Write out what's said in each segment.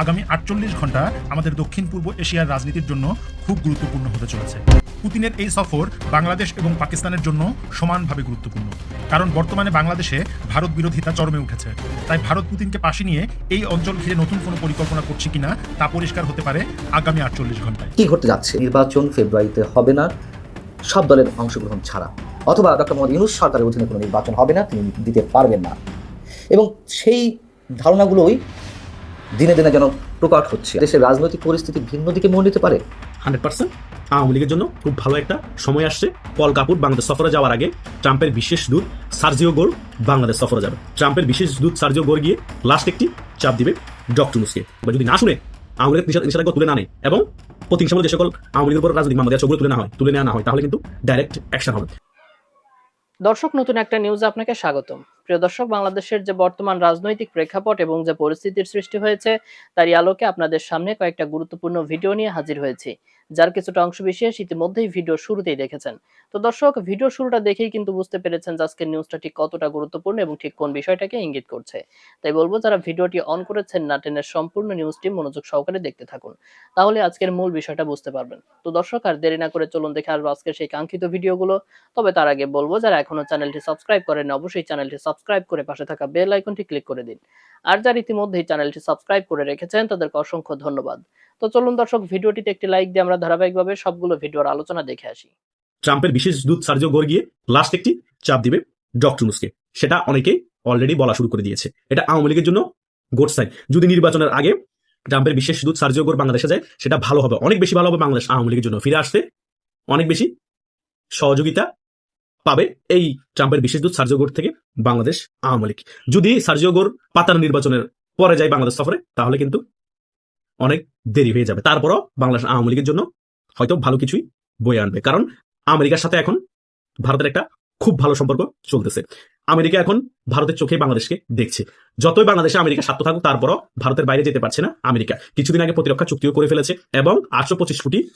আগামী আটচল্লিশ ঘণ্টা আমাদের দক্ষিণ পূর্ব এশিয়ার রাজনীতির জন্য খুব গুরুত্বপূর্ণ হতে চলেছে। পুতিনের এই সফর বাংলাদেশ এবং পাকিস্তানের জন্য সমানভাবে গুরুত্বপূর্ণ। কারণ বর্তমানে বাংলাদেশে ভারত বিরোধিতা চরমে উঠেছে। তাই ভারত পুতিনকে পাশে নিয়ে এই অঞ্চল ঘিরে নতুন কোনো পরিকল্পনা করছে কিনা তা পরিষ্কার হতে পারে আগামী আটচল্লিশ ঘন্টায়। কি ঘটতে যাচ্ছে? নির্বাচন ফেব্রুয়ারিতে হবে না। সব দলের অংশগ্রহণ ছাড়া। অথবা ডক্টর মোহাম্মদ ইউনুস সরকারের অধীনে কোনো নির্বাচন হবে না, তিনি দিতে পারবেন না। এবং সেই ধারণাগুলোই দিনে দিনে যেন প্রকট হচ্ছে। দেশের রাজনৈতিক পরিস্থিতি ভিন্ন দিকে মোড় নিতে পারে। হান্ড্রেড পার্সেন্ট আওয়ামী লীগের জন্য খুব ভালো একটা সময় আসছে। পল কাপুর বাংলাদেশ সফরে যাওয়ার আগে ট্রাম্পের বিশেষ দূত সার্জিও গোর বাংলাদেশ সফরে যাবে। ট্রাম্পের বিশেষ দূত সার্জিও গোর গিয়ে লাস্ট একটি চাপ দিবে ডক্টর এবার যদি না শুনে, আওয়ামী নিষেধ- নিষেধাজ্ঞা তুলে না নেয় এবং প্রতিহিংসামূলক যে সকল আওয়ামী লীগের উপর রাজনৈতিক মামলা সেগুলো তুলে না হয়, তুলে নেওয়া না হয়, তাহলে কিন্তু ডাইরেক্ট অ্যাকশন হবে। দর্শক, নতুন একটা নিউজ আপনাকে স্বাগতম। প্রিয় দর্শক, বাংলাদেশের যে বর্তমান রাজনৈতিক প্রেক্ষাপট এবং যে পরিস্থিতির সৃষ্টি হয়েছে, তারই আলোকে আপনাদের সামনে কয়েকটা গুরুত্বপূর্ণ ভিডিও নিয়ে হাজির হয়েছি। যার কিছুটা অংশ বিশেষ ইতিমধ্যেই ভিডিও শুরুতেই দেখেছেন। তো দর্শক, ভিডিও শুরুটা দেখেই কিন্তু বুঝতে পেরেছেন যে আজকের নিউজটা ঠিক কতটা গুরুত্বপূর্ণ এবং ঠিক কোন বিষয়টাকে ইঙ্গিত করছে। তাই বলব, যারা ভিডিওটি অন করেছেন, না টেনের সম্পূর্ণ নিউজটি মনোযোগ সহকারে দেখতে থাকুন। তাহলে আজকের মূল বিষয়টা বুঝতে পারবেন। তো দর্শক, আর দেরি না করে চলুন দেখে আসব আজকের সেই কাঙ্ক্ষিত ভিডিওগুলো। তবে তার আগে বলব, যারা এখনও চ্যানেলটি সাবস্ক্রাইব করেন অবশ্যই চ্যানেলটি সাবস্ক্রাইব করে পাশে থাকা বেল আইকনটি ক্লিক করে দিন। আর যারা ইতিমধ্যেই চ্যানেলটি সাবস্ক্রাইব করে রেখেছেন, তাদেরকে অসংখ্য ধন্যবাদ। তো চলুন দর্শক, ভিডিওটিতে একটি লাইক দিয়ে আমরা ধারাবাহিকভাবে সবগুলো ভিডিওর আলোচনা দেখে আসি। ট্রাম্পের বিশেষ দূত সার্জিও গোর গিয়ে লাস্ট একটি চাপ দিবে ডক্টর মুসকে সেটা অনেকেই অলরেডি বলা শুরু করে দিয়েছে। এটা আওয়ামী লীগের জন্য গোড সাইন যদি নির্বাচনের আগে ট্রাম্পের বিশেষ দূত সার্জিও গোর বাংলাদেশে যায়, সেটা ভালো হবে। অনেক বেশি ভালো হবে বাংলাদেশ আওয়ামী লীগের জন্য। ফিরে আসতে অনেক বেশি সহযোগিতা পাবে এই ট্রাম্পের বিশেষ দূত সার্জিও থেকে বাংলাদেশ আওয়ামী লীগ। যদি সার্জিও গোর পাতানো নির্বাচনের পরে যায় বাংলাদেশ সফরে, তাহলে কিন্তু অনেক দেরি হয়ে যাবে। তারপরও বাংলাদেশ আওয়ামী লীগের জন্য হয়তো ভালো কিছুই বয়ে আনবে। কারণ আমেরিকার সাথে এখন ভারতের একটা খুব ভালো সম্পর্ক চলতেছে। আমেরিকা এখন ভারতের চোখে বাংলাদেশকে দেখছে। যতই বাংলাদেশে আমেরিকা স্বার্থ থাকুক, তারপরও ভারতের বাইরে যেতে পারছে না আমেরিকা। কিছুদিন আগে প্রতিরক্ষা চুক্তিও করে ফেলেছে এবং আটশো পঁচিশ কোটি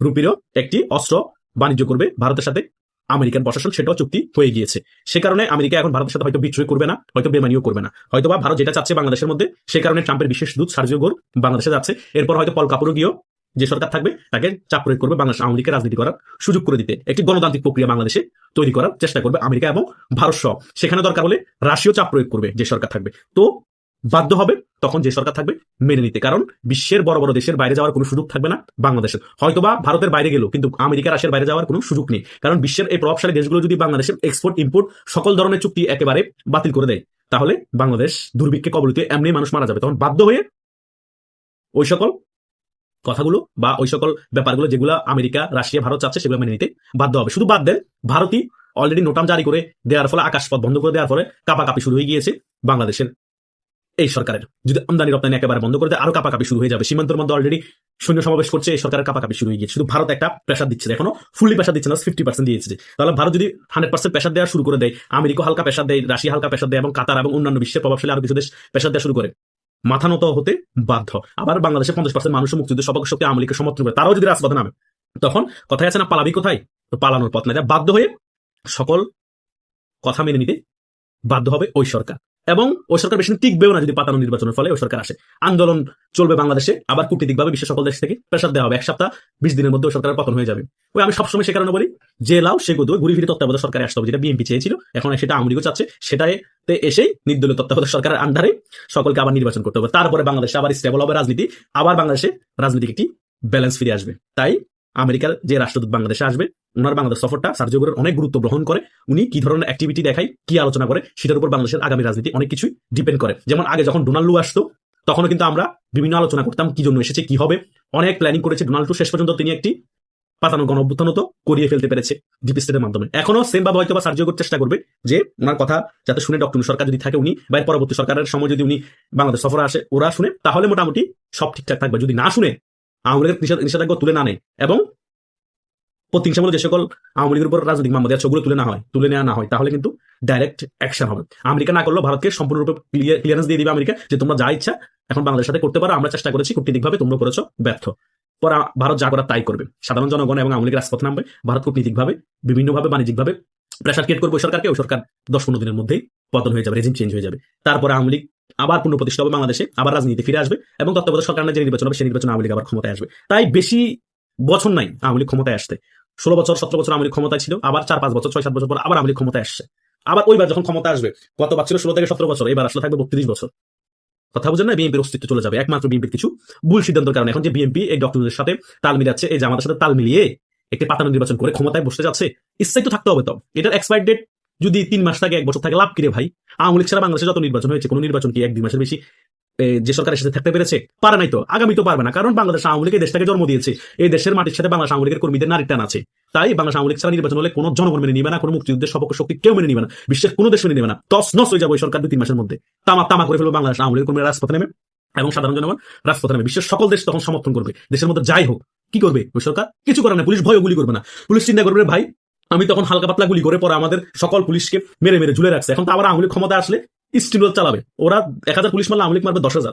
রুপিরও একটি অস্ত্র বাণিজ্য করবে ভারতের সাথে আমেরিকান প্রশাসন সেটাও চুক্তি হয়ে গিয়েছে। সে কারণে আমেরিকা এখন ভারতের সাথে হয়তো বিদ্রোহ করবে না, হয়তো বেমানিও করবে না। হয়তো বা ভারত যেটা চাচ্ছে বাংলাদেশের মধ্যে, সে কারণে ট্রাম্পের বিশেষ দূত সার্জিও গোর বাংলাদেশে যাচ্ছে। এরপর হয়তো পল কাপুরও গিয়েও যে সরকার থাকবে, তাকে চাপ প্রয়োগ করবে বাংলাদেশ আওয়ামী রাজনীতি করার সুযোগ করে দিতে। একটি গণতান্ত্রিক প্রক্রিয়া বাংলাদেশে তৈরি করার চেষ্টা করবে আমেরিকা এবং ভারত সহ। সেখানে দরকার হলে রাশিয়াও চাপ প্রয়োগ করবে যে সরকার থাকবে। তো বাধ্য হবে তখন যে সরকার থাকবে মেনে নিতে। কারণ বিশ্বের বড় বড় দেশের বাইরে যাওয়ার কোনো সুযোগ থাকবে না বাংলাদেশের। হয়তোবা ভারতের বাইরে গেল কিন্তু আমেরিকা, রাশিয়ার বাইরে যাওয়ার কোনো সুযোগ নেই। কারণ বিশ্বের এই প্রভাবশালী দেশগুলো যদি বাংলাদেশের এক্সপোর্ট ইম্পোর্ট সকল ধরনের চুক্তি একেবারে বাতিল করে দেয়, তাহলে বাংলাদেশ দুর্ভিক্ষে কবলিতে এমনি মানুষ মারা যাবে। তখন বাধ্য হয়ে ওই সকল কথাগুলো বা ওই সকল ব্যাপারগুলো যেগুলো আমেরিকা, রাশিয়া, ভারত চাচ্ছে সেগুলো মেনে নিতে বাধ্য হবে। শুধু বাদ দেন, ভারতই অলরেডি নোটাম জারি করে দেওয়ার ফলে, আকাশপথ বন্ধ করে দেওয়ার ফলে কাপাকাপি শুরু হয়ে গিয়েছে বাংলাদেশের এই সরকারের। যদি আমদানি রপ্তানি একেবারে বন্ধ করে দেয়, আরও কাপাকাপি শুরু হয়ে যাবে। সীমান্তের মধ্যে অলরেডি সৈন্য সমাবেশ করছে, এই সরকারের কাপাকাপি শুরু হয়ে গিয়েছে। শুধু ভারত একটা প্রেশার দিচ্ছে এখনও ফুললি প্রেশার দিচ্ছে না ফিফটি পার্সেন্ট দিয়েছে তাহলে ভারত যদি হান্ড্রেড পার্সেন্ট প্রেশার দেওয়া শুরু করে দেয় আমেরিকা হালকা প্রেশার দেয়, রাশিয়া হালকা প্রেশার দেয়, এবং কাতার এবং অন্যান্য বিশ্বের প্রভাবশালী আরও কিছু দেশ প্রেশার দেওয়া শুরু করে, মাথা নত হতে বাধ্য। আবার বাংলাদেশের পঞ্চাশ পার্সেন্ট মানুষ মুক্তিযুদ্ধ সপক্ষ শক্তি আওয়ামী লীগকে সমর্থন করে, তারাও যদি রাজপথে নামে, তখন কথায় আছে না, পালাবি কোথায়? তো পালানোর পথ না বাধ্য হয়ে সকল কথা মেনে নিতে বাধ্য হবে ওই সরকার। এবং ওই সরকার বেশি টিকবেও না যদি পাতানো নির্বাচনের ফলে ওই সরকার আসে। আন্দোলন চলবে বাংলাদেশে, আবার কূটনীতিকভাবে বিশ্বের সকল দেশ থেকে প্রেশার দেওয়া হবে। এক সপ্তাহ, বিশ দিনের মধ্যে ওই সরকারের পতন হয়ে যাবে। ওই আমি সবসময় সে কারণে বলি, যে লাও সে গদু ঘুরি ফিরে তত্ত্বাবধায়ক সরকারে আসতে হবে। যেটা বিএনপি চেয়েছিল, এখন সেটা লীগও চাচ্ছে। সেটাতে এসেই নির্দলীয় তত্ত্বাবধায়ক সরকারের আন্ডারে সকলকে আবার নির্বাচন করতে হবে। তারপরে বাংলাদেশে আবার স্টেবল হবে রাজনীতি। আবার বাংলাদেশে রাজনীতিক একটি ব্যালেন্স ফিরে আসবে। তাই আমেরিকার যে রাষ্ট্রদূত বাংলাদেশে আসবে, ওনার বাংলাদেশ সফরটা সার্জিওগুলোর অনেক গুরুত্ব গ্রহণ করে। উনি কি ধরনের অ্যাক্টিভিটি দেখায়, কি আলোচনা করে, সেটার উপর বাংলাদেশের আগামী রাজনীতি অনেক কিছুই ডিপেন্ড করে। যেমন আগে যখন ডোনাল্ড আসতো, তখনও কিন্তু আমরা বিভিন্ন আলোচনা করতাম কি জন্য এসেছে, কি হবে। অনেক প্ল্যানিং করেছে ডোনাল্ড শেষ পর্যন্ত তিনি একটি পাতানো গণ অভ্যুত্থানও তো করিয়ে ফেলতে পেরেছে ডিপ স্টেটের মাধ্যমে। এখনও সেম ভাবে হয়তো বা করতে চেষ্টা করবে যে ওনার কথা যাতে শুনে ডক্টর সরকার যদি থাকে উনি, বা পরবর্তী সরকারের সময় যদি উনি বাংলাদেশ সফরে আসে, ওরা শুনে, তাহলে মোটামুটি সব ঠিকঠাক থাকবে। যদি না শুনে আওয়ামী লীগের নিষেধাজ্ঞা তুলে না নেয় এবং প্রতিহিংসামূলক যে সকল আওয়ামী লীগের উপর রাজনৈতিক মামলা সেগুলো তুলে না হয় তুলে নেওয়া না হয়, তাহলে কিন্তু ডাইরেক্ট অ্যাকশন হবে। আমেরিকা না করলেও ভারতকে সম্পূর্ণরূপে ক্লিয়ারেন্স দিয়ে দিবে আমেরিকা যে তোমরা যা ইচ্ছা এখন বাংলাদেশের সাথে করতে পারো, আমরা চেষ্টা করেছি কূটনীতিকভাবে তোমরা করেছ, ব্যর্থ। পরে ভারত যা করার তাই করবে। সাধারণ জনগণ এবং আওয়ামী লীগের রাজপথ নামবে। ভারত কূটনীতিকভাবে, বিভিন্নভাবে, বাণিজ্যিকভাবে প্রেশার ক্রিয়েট করবে ওই সরকারকে, ওই সরকার দশ পনেরো দিনের মধ্যেই পতন হয়ে যাবে রেজিম চেঞ্জ হয়ে যাবে। তারপরে আওয়ামী লীগ আবার পুনঃপ্রতিষ্ঠা হবে বাংলাদেশে, আবার রাজনীতি ফিরে আসবে এবং তত্ত্বাবধায়ক সরকারের যে নির্বাচন হবে সেই নির্বাচনে আওয়ামী লীগ আবার ক্ষমতায় আসবে। তাই বেশি বছর নাই আওয়ামী লীগ ক্ষমতায় আসতে। ষোলো বছর, সতেরো বছর আওয়ামী লীগ ক্ষমতায় ছিল, আবার চার, পাঁচ বছর, ছয়, সাত বছর পর আবার আওয়ামী ক্ষমতায় আসছে। আবার ওইবার যখন ক্ষমতা আসবে গতবার ছিল ষোলো থেকে সতেরো বছর, এবার আসলে থাকবে বত্রিশ বছর। কথা বুঝেন না, বিএনপির অস্তিত্ব চলে যাবে। একমাত্র বিএনপির কিছু ভুল সিদ্ধান্তের কারণে। এখন যে বিএনপি এই ডক্টরদের সাথে তাল মিলাচ্ছে, এই যে আমাদের সাথে তাল মিলিয়ে একটি পাতানো নির্বাচন করে ক্ষমতায় বসতে যাচ্ছে ইচ্ছাই তো থাকতে হবে তো। এটার এক্সপায়ার ডেট যদি তিন মাস থাকে, এক বছর থাকে, লাভ কিরে ভাই? আওয়ামী লীগ ছাড়া বাংলাদেশে যত নির্বাচন হয়েছে, কোনো নির্বাচন কি এক, দুই মাসের বেশি? যে সরকারের সাথে থাকতে পেরেছে? পারে নাই তো। আগামী তো পারবে না। কারণ বাংলাদেশ আওয়ামী লীগ দেশটাকে জন্ম দিয়েছে। এই দেশের মাটির সাথে বাংলাদেশ আওয়ামী লীগের কর্মীদের নারী টান আছে। তাই বাংলাদেশ আওয়ামী লীগ ছাড়া নির্বাচন হলে কোনো জনগণ মেনে নিবে না, কোনো মুক্তিযুদ্ধের সপক্ষ শক্তি কেউ মেনে নিবে না, বিশ্বের কোনো দেশ মেনে নিবে না। তস নস হয়ে যাবে ওই সরকার দুই, তিন মাসের মধ্যে। তামা তামা করে ফেলবে বাংলাদেশ আওয়ামী লীগ কর্মীরা, রাজপথে নেমে। এবং সাধারণ জনগণ রাজপথে নেমে। বিশ্বের সকল দেশ তখন সমর্থন করবে। দেশের মধ্যে যাই হোক, কি করবে ওই সরকার? কিছু করে না পুলিশ ভয় গুলি করবে না। পুলিশ চিন্তা করবে ভাই আমি তখন হালকা পাতলা গুলি করে পরে আমাদের সকল পুলিশকে মেরে মেরে ঝুলে রাখছে। এখন তো আবার লীগ ক্ষমতা আসলে স্টিল চালাবে। ওরা এক হাজার পুলিশ মারলে লীগ মারবে দশ হাজার।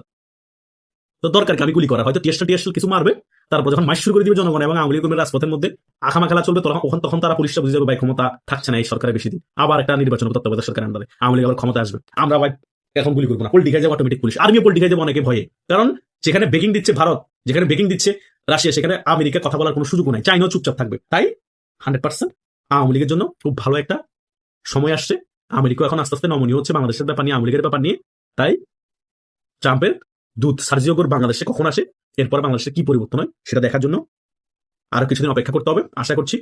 তো দরকার আমি গুলি করা। হয়তো টিএসটা টিএসএল কিছু মারবে, তারপর যখন মাইশ শুরু করে দিবে জনগণ এবং আওয়ামী লীগ রাজপথের মধ্যে আখামা খেলা চলবে, তখন তখন তারা পুলিশটা বুঝে যাবে, ভাই, ক্ষমতা থাকছে না এই সরকারের বেশি দিন। আবার একটা নির্বাচন তত্ত্বাবধায়ক সরকার আন্ডারে। আওয়ামী লীগ আবার ক্ষমতা আসবে। আমরা ভাই এখন গুলি করব না। পোল্টি খাই যাব অটোমেটিক পুলিশ। আর্মিও পোল্টি খাই যাব অনেকে ভয়ে। কারণ যেখানে বেকিং দিচ্ছে ভারত, যেখানে বেকিং দিচ্ছে রাশিয়া, সেখানে আমেরিকা কথা বলার কোনো সুযোগ নাই। চাইনাও চুপচাপ থাকবে। তাই হান্ড্রেড পার্সেন্ট আওয়ামী লীগের জন্য খুব ভালো একটা সময় আসছে। আমেরিকা এখন আস্তে আস্তে নমনীয় হচ্ছে বাংলাদেশের ব্যাপার নিয়ে, আওয়ামী ব্যাপার নিয়ে। তাই ট্রাম্পের দূত সার্জিওগর বাংলাদেশে কখন আসে, এরপর বাংলাদেশে কি পরিবর্তন হয় সেটা দেখার জন্য আরও কিছুদিন অপেক্ষা করতে হবে। আশা করছি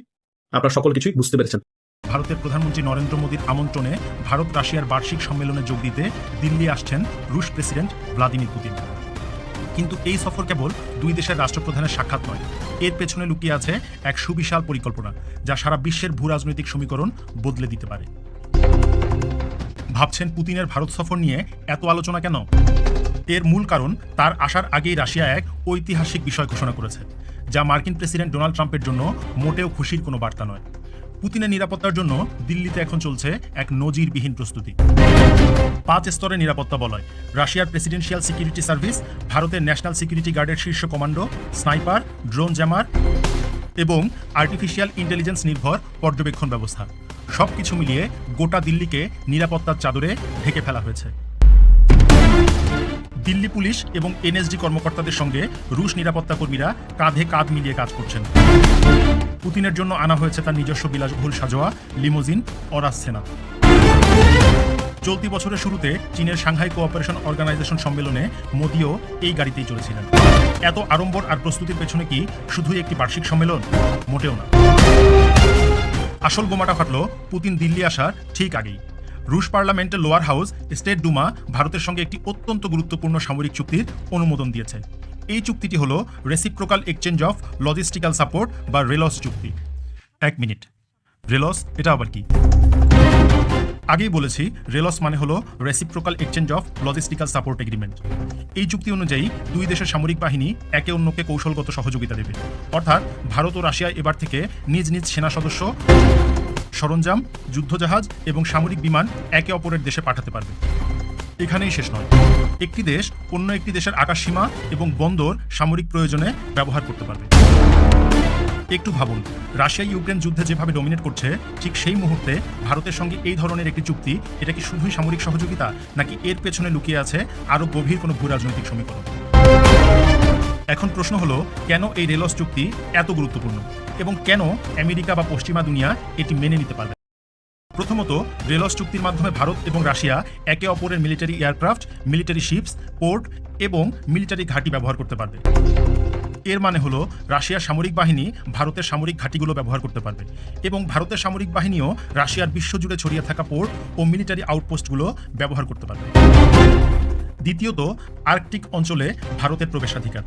আপনারা সকল কিছুই বুঝতে পেরেছেন। ভারতের প্রধানমন্ত্রী নরেন্দ্র মোদীর আমন্ত্রণে ভারত রাশিয়ার বার্ষিক সম্মেলনে যোগ দিতে দিল্লি আসছেন রুশ প্রেসিডেন্ট ভ্লাদিমির পুতিন। কিন্তু এই সফর কেবল দুই দেশের রাষ্ট্রপ্রধানের সাক্ষাৎ নয়। এর পেছনে লুকিয়ে আছে এক সুবিশাল পরিকল্পনা, যা সারা বিশ্বের ভূ রাজনৈতিক সমীকরণ বদলে দিতে পারে। ভাবছেন পুতিনের ভারত সফর নিয়ে এত আলোচনা কেন? এর মূল কারণ, তার আসার আগেই রাশিয়া এক ঐতিহাসিক বিষয় ঘোষণা করেছে, যা মার্কিন প্রেসিডেন্ট ডোনাল্ড ট্রাম্পের জন্য মোটেও খুশির কোনো বার্তা নয়। পুতিনের নিরাপত্তার জন্য দিল্লিতে এখন চলছে এক নজিরবিহীন প্রস্তুতি। পাঁচ স্তরের নিরাপত্তা বলয়। রাশিয়ার প্রেসিডেন্সিয়াল সিকিউরিটি সার্ভিস, ভারতের ন্যাশনাল সিকিউরিটি গার্ডের শীর্ষ কমান্ডো, স্নাইপার, ড্রোন জ্যামার এবং আর্টিফিশিয়াল ইন্টেলিজেন্স নির্ভর পর্যবেক্ষণ ব্যবস্থা। সবকিছু মিলিয়ে গোটা দিল্লিকে নিরাপত্তার চাদরে ঢেকে ফেলা হয়েছে। দিল্লি পুলিশ এবং এনএসডি কর্মকর্তাদের সঙ্গে রুশ নিরাপত্তা কর্মীরা কাঁধে কাঁধ মিলিয়ে কাজ করছেন। পুতিনের জন্য আনা হয়েছে তার নিজস্ব বিলাসবহুল সাজোয়া, লিমোজিন অরাস সেনা চলতি বছরের শুরুতে চীনের সাংহাই কোঅপারেশন অর্গানাইজেশন সম্মেলনে মোদিও এই গাড়িতেই চলেছিলেন। এত আড়ম্বর আর প্রস্তুতির পেছনে কি শুধুই একটি বার্ষিক সম্মেলন? মোটেও না। আসল বোমাটা ফাটল পুতিন দিল্লি আসার ঠিক আগেই। রুশ পার্লামেন্টের লোয়ার হাউস, স্টেট ডুমা, ভারতের সঙ্গে একটি অত্যন্ত গুরুত্বপূর্ণ সামরিক চুক্তির অনুমোদন দিয়েছে। এই চুক্তিটি হল reciprocal exchange of logistical support বা রেলস চুক্তি। এক মিনিট। রেলস এটা আবার কি? আগেই বলেছি রেলস মানে হলো reciprocal exchange of logistical support agreement এই চুক্তি অনুযায়ী দুই দেশের সামরিক বাহিনী একে অন্যকে কৌশলগত সহযোগিতা দেবে। অর্থাৎ ভারত ও রাশিয়া এবার থেকে নিজ নিজ সেনা সদস্য, সরঞ্জাম, যুদ্ধজাহাজ এবং সামরিক বিমান একে অপরের দেশে পাঠাতে পারবে। এখানেই শেষ নয়। একটি দেশ অন্য একটি দেশের আকাশসীমা এবং বন্দর সামরিক প্রয়োজনে ব্যবহার করতে পারবে। একটু ভাবুন, রাশিয়া ইউক্রেন যুদ্ধে যেভাবে ডমিনেট করছে, ঠিক সেই মুহূর্তে ভারতের সঙ্গে এই ধরনের একটি চুক্তি, এটা কি শুধুই সামরিক সহযোগিতা, নাকি এর পেছনে লুকিয়ে আছে আরও গভীর কোনো ভূ রাজনৈতিক সমীকরণ? এখন প্রশ্ন হলো, কেন এই রেলস চুক্তি এত গুরুত্বপূর্ণ? এবং কেন আমেরিকা বা পশ্চিমা দুনিয়া এটি মেনে নিতে পারবে প্রথমত রেলস চুক্তির মাধ্যমে ভারত এবং রাশিয়া একে অপরের military aircraft, military ships, port এবং মিলিটারি ঘাঁটি ব্যবহার করতে পারবে। এর মানে হলো, রাশিয়ার সামরিক বাহিনী ভারতের সামরিক ঘাঁটিগুলো ব্যবহার করতে পারবে এবং ভারতের সামরিক বাহিনীও রাশিয়ার বিশ্বজুড়ে ছড়িয়ে থাকা পোর্ট ও মিলিটারি আউটপোস্টগুলো ব্যবহার করতে পারবে। দ্বিতীয়ত, আর্কটিক অঞ্চলে ভারতের প্রবেশাধিকার।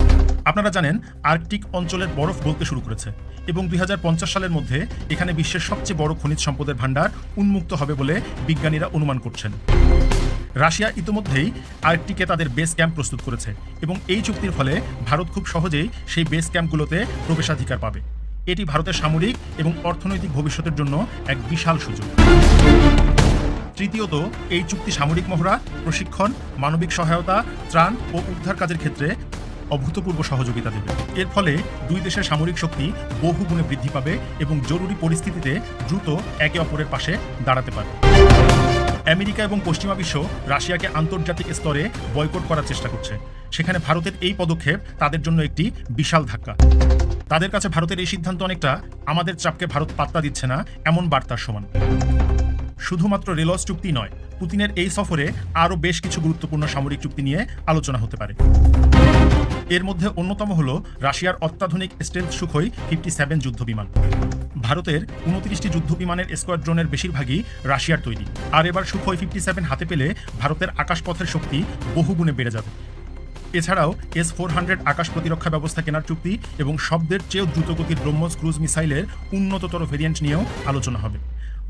আপনারা জানেন, আর্কটিক অঞ্চলের বরফ গলতে শুরু করেছে এবং দুই হাজার পঞ্চাশ সালের মধ্যে এখানে বিশ্বের সবচেয়ে বড় খনিজ সম্পদের ভাণ্ডার উন্মুক্ত হবে বলে বিজ্ঞানীরা অনুমান করছেন। রাশিয়া ইতোমধ্যেই আর্কটিকে তাদের বেস ক্যাম্প প্রস্তুত করেছে এবং এই চুক্তির ফলে ভারত খুব সহজেই সেই বেস ক্যাম্পগুলোতে প্রবেশাধিকার পাবে। এটি ভারতের সামরিক এবং অর্থনৈতিক ভবিষ্যতের জন্য এক বিশাল সুযোগ। তৃতীয়ত, এই চুক্তি সামরিক মহড়া, প্রশিক্ষণ, মানবিক সহায়তা, ত্রাণ ও উদ্ধার কাজের ক্ষেত্রে অভূতপূর্ব সহযোগিতা দেবে। এর ফলে দুই দেশের সামরিক শক্তি বহু গুণে বৃদ্ধি পাবে এবং জরুরি পরিস্থিতিতে দ্রুত একে অপরের পাশে দাঁড়াতে পারবে। আমেরিকা এবং পশ্চিমা বিশ্ব রাশিয়াকে আন্তর্জাতিক স্তরে বয়কট করার চেষ্টা করছে। সেখানে ভারতের এই পদক্ষেপ তাদের জন্য একটি বিশাল ধাক্কা। তাদের কাছে ভারতের এই সিদ্ধান্ত অনেকটা আমাদের চাপকে ভারত পাত্তা দিচ্ছে না, এমন বার্তার সমান। শুধুমাত্র রেলস চুক্তি নয়, পুতিনের এই সফরে আরও বেশ কিছু গুরুত্বপূর্ণ সামরিক চুক্তি নিয়ে আলোচনা হতে পারে। এর মধ্যে অন্যতম হল রাশিয়ার অত্যাধুনিক স্টেলথ সুখই ফিফটি সেভেন যুদ্ধ বিমান ভারতের উনত্রিশটি যুদ্ধ বিমানের স্কোয়াড্রনের বেশিরভাগই রাশিয়ার তৈরি। আর এবার সুখই ফিফটি সেভেন হাতে পেলে ভারতের আকাশপথের শক্তি বহুগুণে বেড়ে যাবে। এছাড়াও এস ফোর হান্ড্রেড আকাশ প্রতিরক্ষা ব্যবস্থা কেনার চুক্তি এবং শব্দের চেয়েও দ্রুতগতির ব্রহ্মস ক্রুজ মিসাইলের উন্নততর ভেরিয়েন্ট নিয়েও আলোচনা হবে।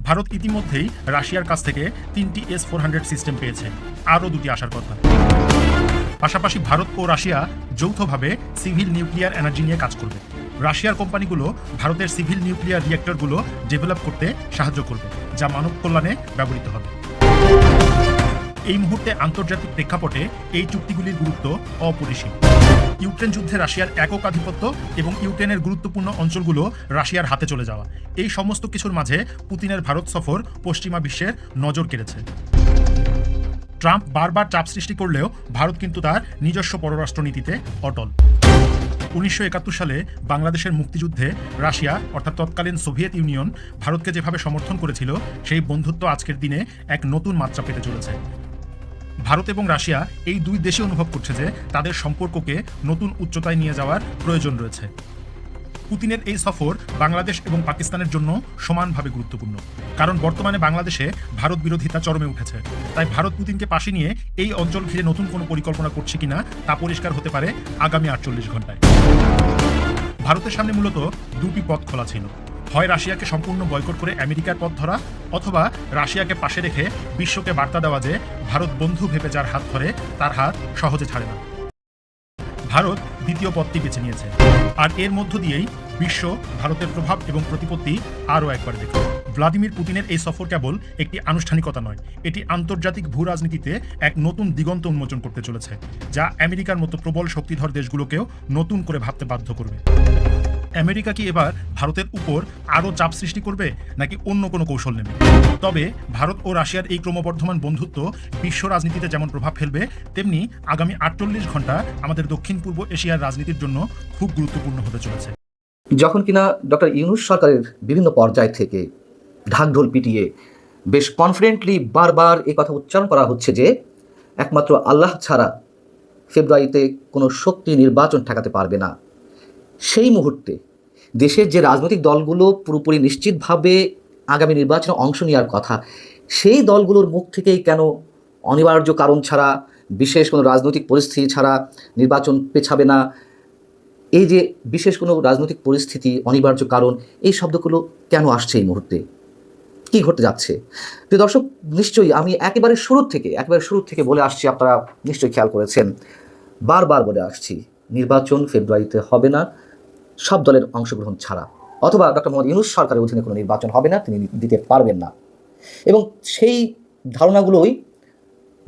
ভারত ইতিমধ্যেই রাশিয়ার কাছ থেকে তিনটি এস ফোর হান্ড্রেড সিস্টেম পেয়েছে। আরও দুটি আসার কথা। পাশাপাশি ভারত ও রাশিয়া যৌথভাবে সিভিল নিউক্লিয়ার এনার্জি নিয়ে কাজ করবে। রাশিয়ার কোম্পানিগুলো ভারতের সিভিল নিউক্লিয়ার রিয়েক্টরগুলো ডেভেলপ করতে সাহায্য করবে, যা মানব কল্যাণে ব্যবহৃত হবে। এই মুহূর্তে আন্তর্জাতিক প্রেক্ষাপটে এই চুক্তিগুলির গুরুত্ব অপরিসীম। ইউক্রেন যুদ্ধে রাশিয়ার একক আধিপত্য এবং ইউক্রেনের গুরুত্বপূর্ণ অঞ্চলগুলো রাশিয়ার হাতে চলে যাওয়া। এই সমস্ত কিছুর মাঝে পুতিনের ভারত সফর পশ্চিমা বিশ্বের নজর কেড়েছে। ট্রাম্প বারবার চাপ সৃষ্টি করলেও ভারত কিন্তু তার নিজস্ব পররাষ্ট্রনীতিতে অটল। উনিশশো একাত্তর সালে বাংলাদেশের মুক্তিযুদ্ধে রাশিয়া, অর্থাৎ তৎকালীন সোভিয়েত ইউনিয়ন, ভারতকে যেভাবে সমর্থন করেছিল, সেই বন্ধুত্ব আজকের দিনে এক নতুন মাত্রা পেতে চলেছে। ভারত এবং রাশিয়া এই দুই দেশে অনুভব করছে যে তাদের সম্পর্ককে নতুন উচ্চতায় নিয়ে যাওয়ার প্রয়োজন রয়েছে। পুতিনের এই সফর বাংলাদেশ এবং পাকিস্তানের জন্য সমানভাবে গুরুত্বপূর্ণ। কারণ বর্তমানে বাংলাদেশে ভারত বিরোধিতা চরমে উঠেছে। তাই ভারত পুতিনকে পাশে নিয়ে এই অঞ্চল ঘিরে নতুন কোনো পরিকল্পনা করছে কিনা তা পরিষ্কার হতে পারে আগামী আটচল্লিশ ঘন্টায় ভারতের সামনে মূলত দুটি পথ খোলা ছিল। হয় রাশিয়াকে সম্পূর্ণ বয়কট করে আমেরিকার পথ ধরা অথবা রাশিয়াকে পাশে রেখে বিশ্বকে বার্তা দেওয়া যে ভারত বন্ধু ভেবে যার হাত ধরে, তার হাত সহজে ছাড়ে না। ভারত দ্বিতীয় পথটি বেছে নিয়েছে। আর এর মধ্য দিয়েই বিশ্ব, ভারতের প্রভাব এবং প্রতিপত্তি আরও একবার দেখে ভ্লাদিমির পুতিনের এই সফর কেবল একটি আনুষ্ঠানিকতা নয়, এটি আন্তর্জাতিক ভূ রাজনীতিতে এক নতুন দিগন্ত উন্মোচন করতে চলেছে, যা আমেরিকার মতো প্রবল শক্তিধর দেশগুলোকেও নতুন করে ভাবতে বাধ্য করবে। আমেরিকা কি এবার ভারতের উপর আরও চাপ সৃষ্টি করবে, নাকি অন্য কোনো কৌশল নেবে? তবে ভারত ও রাশিয়ার এই ক্রমবর্ধমান বন্ধুত্ব বিশ্ব রাজনীতিতে যেমন প্রভাব ফেলবে, তেমনি আগামী আটচল্লিশ ঘণ্টা আমাদের দক্ষিণ পূর্ব এশিয়ার রাজনীতির জন্য খুব গুরুত্বপূর্ণ হতে চলেছে। যখন কিনা ডক্টর ইউনুস সরকারের বিভিন্ন পর্যায় থেকে ঢাকঢোল পিটিয়ে বেশ কনফিডেন্টলি বারবার এই কথা উচ্চারণ করা হচ্ছে যে, একমাত্র আল্লাহ ছাড়া ফেব্রুয়ারিতে কোনো শক্তি নির্বাচন ঠেকাতে পারবে না। সেই মুহূর্তে দেশের যে রাজনৈতিক দলগুলো পুরোপুরি নিশ্চিতভাবে আগামী নির্বাচনে অংশ নেওয়ার কথা, সেই দলগুলোর মুখ থেকেই কেন অনিবার্য কারণ ছাড়া, বিশেষ কোনো রাজনৈতিক পরিস্থিতি ছাড়া নির্বাচন পেছাবে না? এই যে বিশেষ কোনো রাজনৈতিক পরিস্থিতি, অনিবার্য কারণ, এই শব্দগুলো কেন আসছে এই মুহূর্তে? কি ঘটতে যাচ্ছে? তো দর্শক, নিশ্চয়ই আমি একেবারে শুরু থেকে, একেবারে শুরু থেকে বলে আসছি, আপনারা নিশ্চয়ই খেয়াল করেছেন। বারবার বলে আসছি, নির্বাচন ফেব্রুয়ারিতে হবে না। সব দলের অংশগ্রহণ ছাড়া। অথবা ডক্টর মোহাম্মদ ইউনুস সরকারের অধীনে কোনো নির্বাচন হবে না, তিনি দিতে পারবেন না। এবং সেই ধারণাগুলোই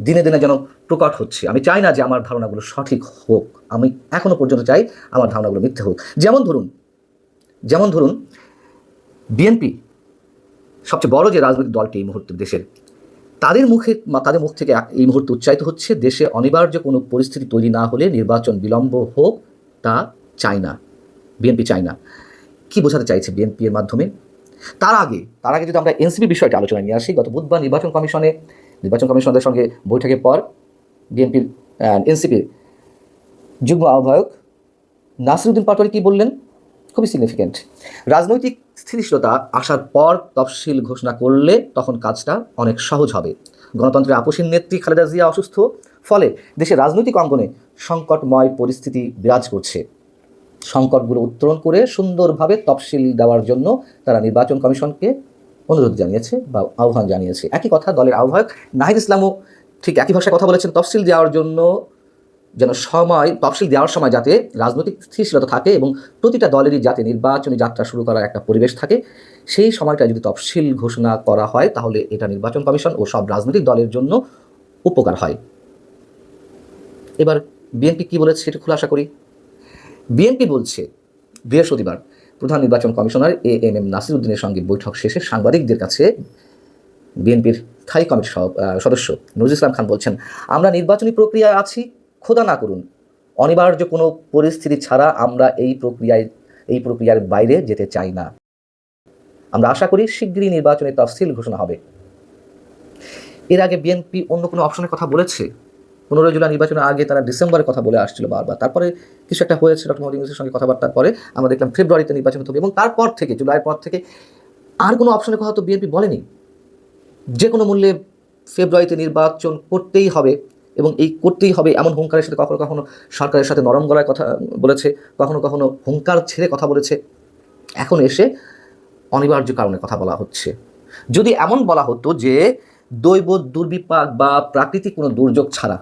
দিনে দিনে যেন প্রকট হচ্ছে। আমি চাই না যে আমার ধারণাগুলো সঠিক হোক। আমি এখনও পর্যন্ত চাই আমার ধারণাগুলো মিথ্যে হোক। যেমন ধরুন যেমন ধরুন, বিএনপি সবচেয়ে বড় যে রাজনৈতিক দলটি এই মুহূর্তে দেশের, তাদের মুখে, তাদের মুখ থেকে এই মুহূর্তে উচ্চারিত হচ্ছে, দেশে অনিবার্য কোনো পরিস্থিতি তৈরি না হলে নির্বাচন বিলম্ব হোক তা চায় না। বিএনপি চায় না। কি বোঝাতে চাইছে বিএনপি এর মাধ্যমে? তার আগে তার আগে যদি আমরা এনসিপি বিষয়টি আলোচনা নিয়ে আসি, গত বুধবার নির্বাচন কমিশনে, নির্বাচন কমিশনের সঙ্গে বৈঠকের পর বিএনপির এনসিপির যুগ্ম আহ্বায়ক নাসিরুদ্দিন পাটোয়ারি কী বললেন? খুবই সিগনিফিক্যান্ট রাজনৈতিক স্থিতিশীলতা আসার পর তফসিল ঘোষণা করলে তখন কাজটা অনেক সহজ হবে। গণতন্ত্রের আপসীন নেত্রী খালেদা জিয়া অসুস্থ, ফলে দেশের রাজনৈতিক অঙ্গনে সংকটময় পরিস্থিতি বিরাজ করছে। সংকটগুলো উত্তরণ করে সুন্দরভাবে তফসিল দেওয়ার জন্য তারা নির্বাচন কমিশনকে অনুরোধ জানিয়েছে বা আহ্বান জানিয়েছে। একই কথা দলের আহ্বায়ক নাহিদ ইসলামও ঠিক একই ভাষায় কথা বলেছেন, তফসিল দেওয়ার জন্য যেন সময়, তফসিল দেওয়ার সময় যাতে রাজনৈতিক স্থিতিশীলতা থাকে এবং প্রতিটা দলেরই যাতে নির্বাচনী যাত্রা শুরু করার একটা পরিবেশ থাকে, সেই সময়টা যদি তফসিল ঘোষণা করা হয়, তাহলে এটা নির্বাচন কমিশন ও সব রাজনৈতিক দলের জন্য উপকার হয়। এবার বিএনপি কি বলেছে সেটা খোলাসা করি। বিএনপি বলছে, বৃহস্পতিবার প্রধান নির্বাচন কমিশনার এ এম এম নাসিরুদ্দিনের সঙ্গে বৈঠক শেষে সাংবাদিকদের কাছে বিএনপির স্থায়ী কমিটির সদস্য নজরুল ইসলাম খান বলছেন, আমরা নির্বাচনী প্রক্রিয়ায় আছি, খোদা না করুন। অনিবার্য কোনো পরিস্থিতি ছাড়া আমরা এই প্রক্রিয়ায়, এই প্রক্রিয়ার বাইরে যেতে চাই না। আমরা আশা করি শিগগিরই নির্বাচনের তফসিল ঘোষণা হবে। এর আগে বিএনপি অন্য কোনো অপশনের কথা বলেছে? পনেরোই জুলাই নির্বাচনের আগে তারা ডিসেম্বরের কথা বলে আসছিল বারবার। তারপরে কিছু একটা হয়েছে, ডক্টর মোহাম্মদ ইউনুসের সঙ্গে কথাবার্তার পরে আমরা দেখলাম ফেব্রুয়ারিতে নির্বাচন হতে হবে এবং তারপর থেকে, জুলাইয়ের পর থেকে আর কোনো অপশনের কথা তো বিএনপি বলেনি। যে কোনো মূল্যে ফেব্রুয়ারিতে নির্বাচন করতেই হবে এবং এই করতেই হবে এমন হুঙ্কারের সাথে কখনো কখনো সরকারের সাথে নরম গলায় কথা বলেছে, কখনো কখনো হুঙ্কার ছেড়ে কথা বলেছে। এখন এসে অনিবার্য কারণে কথা বলা হচ্ছে। যদি এমন বলা হতো যে দৈব দুর্বিপাক বা প্রাকৃতিক কোনো দুর্যোগ ছাড়া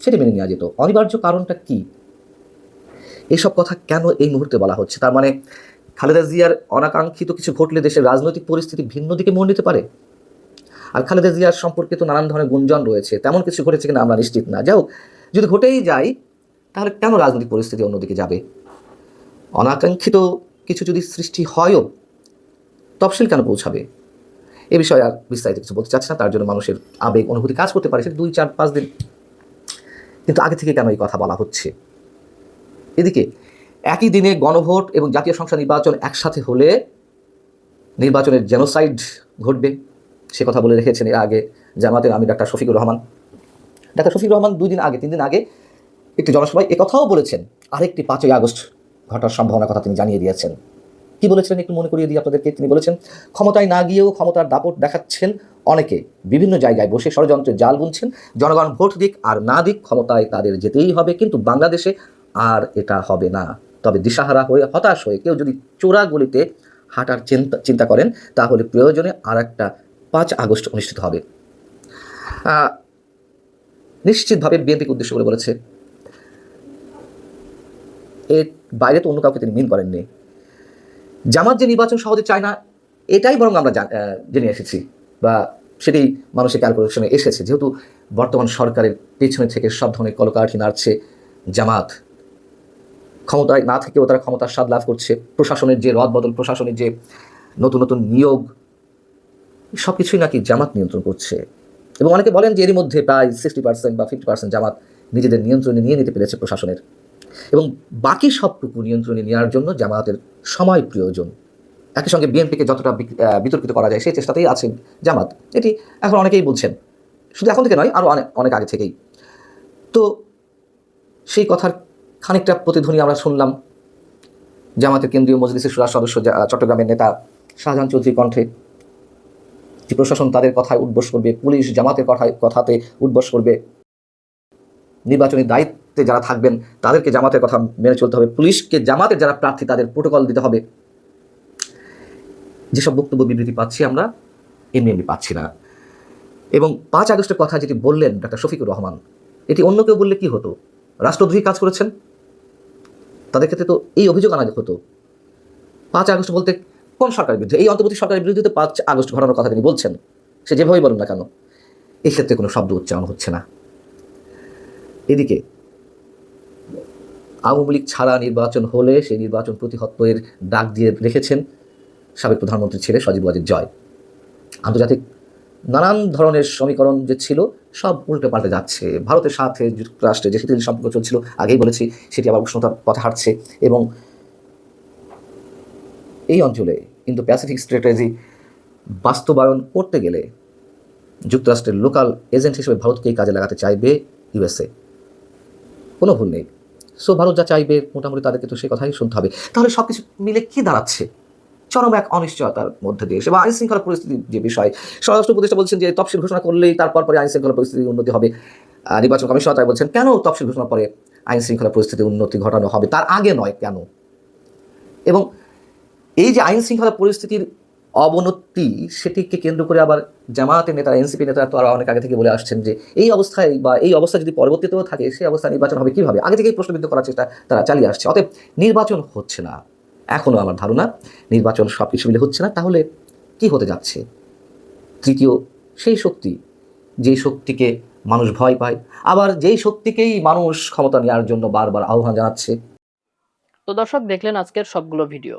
সেটা মেনে নেওয়া যেত। অনিবার্য কারণটা কি? এসব কথা কেন এই মুহূর্তে বলা হচ্ছে? তার মানে খালেদা জিয়ার অনাকাঙ্ক্ষিত কিছু ঘটলে দেশের রাজনৈতিক পরিস্থিতি ভিন্ন দিকে মোড় নিতে পারে? আর খালেদা জিয়ার সম্পর্কে তো নানান ধরনের গুঞ্জন রয়েছে। তেমন কিছু ঘটেছে কিনা আমরা নিশ্চিত না। যাই যদি ঘটেই যায়, তাহলে কেন রাজনৈতিক পরিস্থিতি অন্যদিকে যাবে? অনাকাঙ্ক্ষিত কিছু যদি সৃষ্টি হয়ও, তফসিল কেন পৌঁছাবে? এ বিষয়ে আর বিস্তারিত কিছু বলতে চাচ্ছি না। তার জন্য মানুষের আবেগ, অনুভূতি কাজ করতে পারে। সে দুই, চার, পাঁচ দিন কিন্তু আগে থেকে কেন এই কথা বলা হচ্ছে? এদিকে, একই দিনে গণভোট এবং জাতীয় সংসদ নির্বাচন একসাথে হলে নির্বাচনের জেনোসাইড ঘটবে। সে কথা বলে রেখেছেন এর আগে জামাতের আমি ডাক্তার শফিকুর রহমান। ডাক্তার শফিকুর রহমান দুই দিন আগে, তিন দিন আগে একটি জনসভায় কথাও বলেছেন, আরেকটি পাঁচই আগস্ট ঘটার সম্ভাবনার কথা তিনি জানিয়ে দিয়েছেন। কি বলেছিলেন একটু মনে করিয়ে দিই আপনাদেরকে? তিনি বলেছেন, ক্ষমতায় না গিয়েও ক্ষমতার দাপট দেখাচ্ছেন অনেকে। বিভিন্ন জায়গায় বসে ষড়যন্ত্রের জাল বুনছেন জনগণ ভোট দিক আর না দিক ক্ষমতায় তাদের যেতেই হবে, কিন্তু বাংলাদেশে আর এটা হবে না। তবে দিশাহারা হয়ে, হতাশ হয়ে কেউ যদি চোরা গলিতে হাঁটার চিন্তা চিন্তা করেন, তাহলে প্রয়োজনে আর একটা পাঁচ আগস্ট অনুষ্ঠিত হবে। নিশ্চিতভাবে বিএনপিকে উদ্দেশ্য করে বলেছে, এর বাইরে তো অন্য কাউকে তিনি মিন করেননি। জামাত যে নির্বাচন সহজে চায় না, এটাই বরং আমরা জেনে এসেছি বা সেটাই মানুষের ক্যালকুলেশনে এসেছে। যেহেতু বর্তমান সরকারের পেছনে থেকে সব ধরনের কলকাঠি নাড়ছে জামাত, ক্ষমতায় না থেকেও তারা ক্ষমতার স্বাদ লাভ করছে। প্রশাসনের যে রদ বদল, প্রশাসনের যে নতুন নতুন নিয়োগ সব কিছুই নাকি জামাত নিয়ন্ত্রণ করছে। এবং অনেকে বলেন যে এরই মধ্যে প্রায় সিক্সটি পার্সেন্ট বা ফিফটি পার্সেন্ট জামাত নিজেদের নিয়ন্ত্রণে নিয়ে নিতে পেরেছে প্রশাসনের। এবং বাকি সবটুকু নিয়ন্ত্রণে নেওয়ার জন্য জামায়াতের সময় প্রয়োজন। একই সঙ্গে বিএনপিকে যতটা বিতর্কিত করা যায় সেই চেষ্টাতেই আছে জামাত। এটি এখন অনেকেই বলছেন। শুধু এখন থেকে নয়, আরও অনেক অনেক আগে থেকেই। তো সেই কথার খানিকটা প্রতিধ্বনি আমরা শুনলাম জামাতের কেন্দ্রীয় মজলিসের সুরাজ সদস্য চট্টগ্রামের নেতা শাহজাহান চৌধুরীর কণ্ঠে। যে প্রশাসন তাদের কথায় উদ্বোস করবে, পুলিশ জামাতের কথায়, কথাতে উদ্বোস করবে। নির্বাচনী দায়িত্বে যারা থাকবেন, তাদেরকে জামাতের কথা মেনে চলতে হবে। পুলিশকে জামাতের যারা প্রার্থী, তাদের প্রোটোকল দিতে হবে। যেসব বক্তব্য বিবৃতি পাচ্ছি আমরা, এমনি এমনি পাচ্ছি না। এবং পাঁচ আগস্টের কথা যেটি বললেন ডাক্তার শফিকুর রহমান, এটি অন্য কেউ বললে কি হতো? রাষ্ট্রদ্রোহী কাজ করেছেন? তাদের ক্ষেত্রে তো এই অভিযোগ আনা হতো। পাঁচ আগস্ট বলতে কোন সরকারের বিরুদ্ধে? এই অন্তর্বর্তী সরকারের বিরুদ্ধে তো পাঁচ আগস্ট ঘটানোর কথা তিনি বলছেন। সে যেভাবেই বলুন না কেন এই ক্ষেত্রে কোনো শব্দ উচ্চারণ হচ্ছে না। এদিকে আওয়ামী লীগ ছাড়া নির্বাচন হলে সেই নির্বাচন প্রতিহতের ডাক দিয়ে রেখেছেন সাবেক প্রধানমন্ত্রী ছেলে সজীব ওয়াজিদ জয়। আন্তর্জাতিক নানান ধরনের সমীকরণ যে ছিল, সব উল্টে পাল্টে যাচ্ছে। ভারতের সাথে যুক্তরাষ্ট্রে যে শীতল সম্পর্ক চলছিল আগেই বলেছি, সেটি আবার উষ্ণতার পথে হাঁটছে এবং এই অঞ্চলে কিন্তু প্যাসিফিক স্ট্র্যাটেজি বাস্তবায়ন করতে গেলে যুক্তরাষ্ট্রের লোকাল এজেন্ট হিসেবে ভারতকেই কাজে লাগাতে চাইবে ইউএসএ কোনো ভুল নেই। সো ভারত যা চাইবে, মোটামুটি তাদেরকে তো সে কথাই শুনতে হবে। তাহলে সব কিছু মিলে কি দাঁড়াচ্ছে? চরম এক অনিশ্চয়তার মধ্যে দিয়ে এসে বা আইন শৃঙ্খলা পরিস্থিতির যে বিষয়, স্বরাষ্ট্র উপদেষ্টা বলছেন যে তফসিল ঘোষণা করলেই তারপর পরে আইন শৃঙ্খলা পরিস্থিতির উন্নতি হবে। নির্বাচন কমিশন তাই বলছেন, কেন তফসিল ঘোষণা পরে আইন শৃঙ্খলা পরিস্থিতির উন্নতি ঘটানো হবে? তার আগে নয় কেন? এবং এই যে আইন শৃঙ্খলা পরিস্থিতির অবনতি সেটিকে কেন্দ্র করে আবার জামায়াতের নেতারা এনসিপি নেতারা তো আরও অনেক আগে থেকে বলে আসছেন যে এই অবস্থায় বা এই অবস্থা যদি পরবর্তীতেও থাকে, সেই অবস্থা নির্বাচন হবে কীভাবে? আগে থেকেই প্রশ্নবিদ্ধ করার চেষ্টা তারা চালিয়ে আসছে। অতএব নির্বাচন হচ্ছে না। এখনও আমার ধারণা নির্বাচন সব কিছু মিলে হচ্ছে না। তাহলে কি হতে যাচ্ছে? তৃতীয়, সেই শক্তি, যেই শক্তিকে মানুষ ভয় পায়, আবার যেই শক্তিকেই মানুষ ক্ষমতা নেওয়ার জন্য বারবার আহ্বান জানাচ্ছে। তো দর্শক, দেখলেন আজকের সবগুলো ভিডিও।